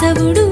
కేశవుడు